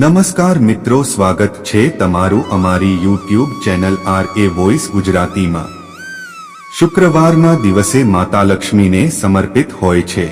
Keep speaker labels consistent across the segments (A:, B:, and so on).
A: નમસ્કાર મિત્રો, સ્વાગત છે તમારું અમારી YouTube channel R A voice ગુજરાતીમાં. શુક્રવારના દિવસે માતા લક્ષ્મીને સમર્પિત હોય છે.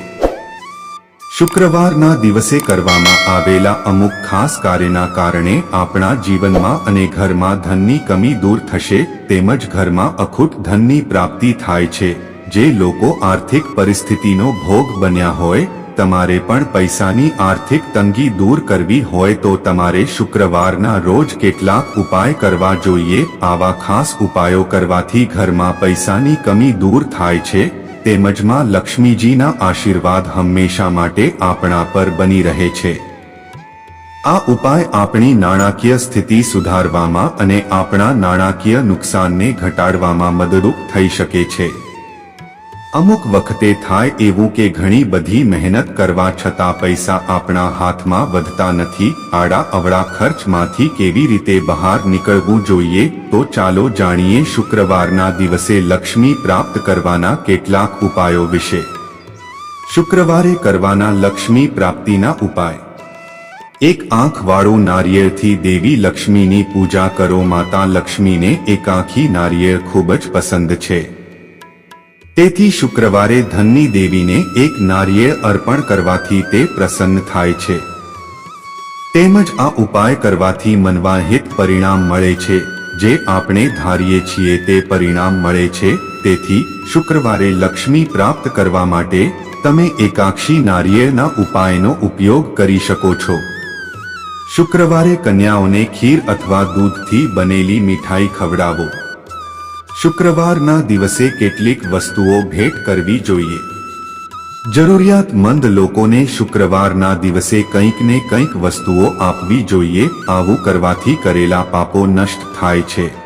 A: શુક્રવારના દિવસે કરવામાં આવેલા અમુક ખાસ કાર્યના કારણે આપણા જીવનમાં અને ઘરમાં ધનની કમી દૂર થશે, તેમજ ઘરમાં અખૂટ ધનની પ્રાપ્તિ થાય છે. જે લોકો આર્થિક પરિસ્થિતિનો ભોગ બન્યા હોય તમારે પણ પૈસાની આર્થિક તંગી દૂર કરવી હોય તો તમારે શુક્રવારના રોજ કેટલાક ઉપાય કરવા જોઈએ. આવા ખાસ ઉપાયો કરવાથી ઘરમાં પૈસાની કમી દૂર થાય છે. તેમજમાં લક્ષ્મીજીના આશીર્વાદ હંમેશા માટે આપણા પર બની રહે છે. આ ઉપાય આપણી નાણાકીય સ્થિતિ સુધારવામાં અને આપણા નાણાકીય નુકસાનને ઘટાડવામાં મદદરૂપ થઈ શકે છે. અમુક વખતે થાય એવું કે ઘણી બધી મહેનત કરવા છતાં પૈસા આપણા હાથમાં વધતા નથી, આડા અવળા ખર્ચમાંથી કેવી રીતે બહાર નીકળવું જોઈએ, તો ચાલો જાણીએ શુક્રવારના દિવસે લક્ષ્મી પ્રાપ્ત કરવાના કેટલાક ઉપાયો વિશે. શુક્રવારે કરવાના લક્ષ્મી પ્રાપ્તિના ઉપાય. એક આંખવાળું નારિયેળથી દેવી લક્ષ્મીની પૂજા કરો, માતા લક્ષ્મીને એકાંખી નારિયેળ ખૂબ જ પસંદ છે. તેથી શુક્રવારે ધનની દેવીને એક નારિયેળ અર્પણ કરવાથી તે પ્રસન્ન થાય છે. તેમજ આ ઉપાય કરવાથી મનવાહિત પરિણામ મળે છે. જે આપણે ધારીએ છીએ તે પરિણામ મળે છે. તેથી શુક્રવારે લક્ષ્મી પ્રાપ્ત કરવા માટે તમે એકાક્ષી નારિયેળના ઉપાયનો ઉપયોગ કરી શકો છો. શુક્રવારે કન્યાઓને ખીર અથવા દૂધથી બનેલી મીઠાઈ ખવડાવો. શુક્રવારના દિવસે કેટલીક વસ્તુઓ ભેટ કરવી જોઈએ. જરૂરિયાતમંદ લોકોને શુક્રવારના દિવસે કંઈક ને કંઈક વસ્તુઓ આપવી જોઈએ. આવું કરવાથી કરેલા પાપો નષ્ટ થાય છે.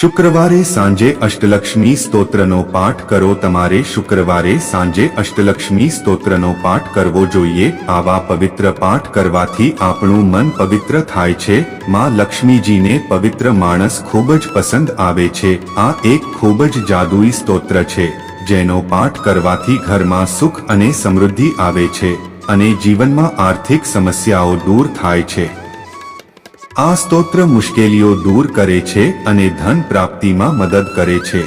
A: શુક્રવારે સાંજે અષ્ટલક્ષ્મી સ્તોત્રનો પાઠ કરો. તમારે શુક્રવારે સાંજે અષ્ટલક્ષ્મી સ્તોત્રનો પાઠ કરવો જોઈએ. આવા પવિત્ર પાઠ કરવાથી આપણું મન પવિત્ર થાય છે. માં લક્ષ્મીજીને પવિત્ર માણસ ખૂબ જ પસંદ આવે છે. આ એક ખૂબ જ જાદુઈ સ્તોત્ર છે, જેનો પાઠ કરવાથી ઘરમાં સુખ અને સમૃદ્ધિ આવે છે અને જીવનમાં આર્થિક સમસ્યાઓ દૂર થાય છે. આ સ્તોત્ર મુશ્કેલીઓ દૂર કરે છે અને ધન પ્રાપ્તિમાં મદદ કરે છે.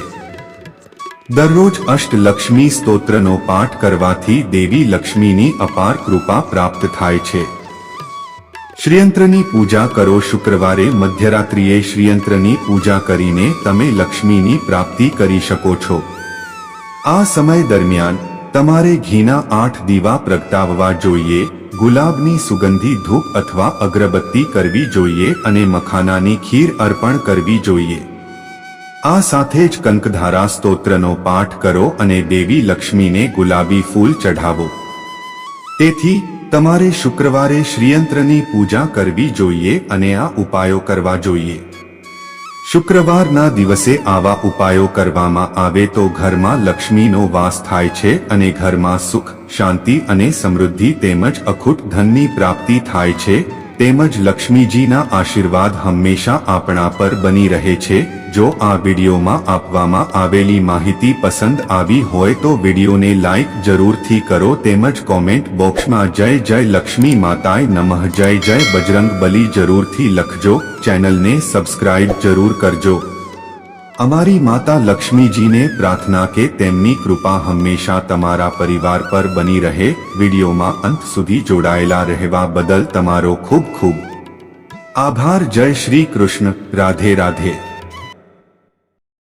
A: દરરોજ અષ્ટલક્ષ્મી સ્તોત્રનો પાઠ કરવાથી દેવી લક્ષ્મીની અપાર કૃપા પ્રાપ્ત થાય છે. શ્રીયંત્રની પૂજા કરો શુક્રવારે મધ્યરાત્રિએ શ્રીયંત્રની પૂજા કરીને તમે લક્ષ્મીની પ્રાપ્તિ કરી શકો છો. આ સમય દરમિયાન તમારે ઘીના આઠ દીવા પ્રગટાવવા જોઈએ ગુલાબની સુગંધી ધૂપ અથવા અગરબત્તી કરવી જોઈએ અને મખાનાની ખીર અર્પણ કરવી જોઈએ. આ સાથે જ કંકધારા સ્તોત્રનો પાઠ કરો અને દેવી લક્ષ્મીને ગુલાબી ફૂલ ચઢાવો. તેથી, તમારે શુક્રવારે શ્રીયંત્રની પૂજા કરવી જોઈએ અને આ ઉપાયો કરવા જોઈએ. શુક્રવારના દિવસે આવા ઉપાયો કરવામાં આવે તો ઘરમાં લક્ષ્મીનો વાસ થાય છે અને ઘરમાં સુખ, શાંતિ અને સમૃદ્ધિ તેમજ અખૂટ ધનની પ્રાપ્તિ થાય છે, તેમજ લક્ષ્મીજીના આશીર્વાદ હંમેશા આપણા પર બની રહે છે. જો આ વિડીયોમાં આપવામાં આવેલી માહિતી પસંદ આવી હોય તો વિડીયોને લાઇક જરૂરથી કરો તેમજ કોમેન્ટ બોક્સમાં જય જય લક્ષ્મી માતાય નમઃ, જય જય બજરંગ બલી જરૂરથી લખજો, ચેનલને સબસ્ક્રાઇબ જરૂર કરજો. અમારી માતા લક્ષ્મીજીને પ્રાર્થના કે તેમની કૃપા હંમેશા તમારા પરિવાર પર બની રહે, વિડીયોમાં અંત સુધી જોડાયેલા રહેવા બદલ તમારો ખૂબ ખૂબ આભાર, જય શ્રી કૃષ્ણ, રાધે રાધે.